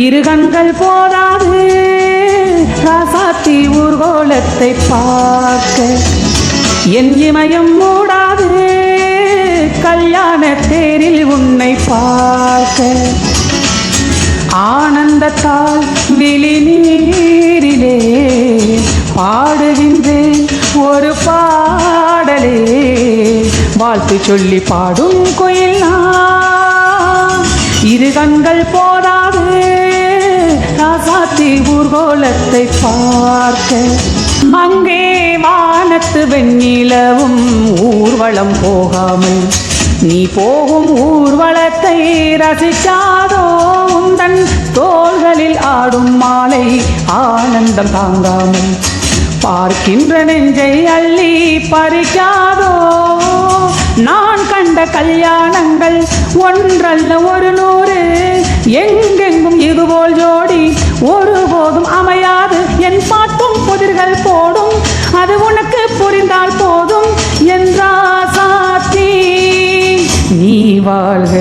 இருகண்கள் போதாது. ராசாத்தி ஊர்கோலத்தை பார்க்க என் இமயம் மூடாது. கல்யாண தேரில் உன்னை பார்க்க ஆனந்தத்தால் விழி நீரிலே பாடுகின்றேன் ஒரு பாடலே. வாழ்த்து சொல்லி பாடும் குயில் நான். போதா கண்கள் பார்க்க அங்கே வானத்து வெண்ணிலவும் ஊர்வலம் போகாமல். நீ போகும் ஊர்வலத்தை ரசிக்காதோ உந்தன் தோள்களில் ஆடும் மாலை ஆனந்தம் தாங்காமல். பார்க்கின்ற நெஞ்சை அள்ளி பறிக்காதோ? நான் கண்ட கல்யாணங்கள் ஒன்றல்ல ஒரு நூறு. எங்கெங்கும் இதுபோல் ஜோடி ஒரு பாட்டும் போடும். அது உனக்கு புரிந்தால் போதும் என்றா சாத்தி நீ வாழ்க.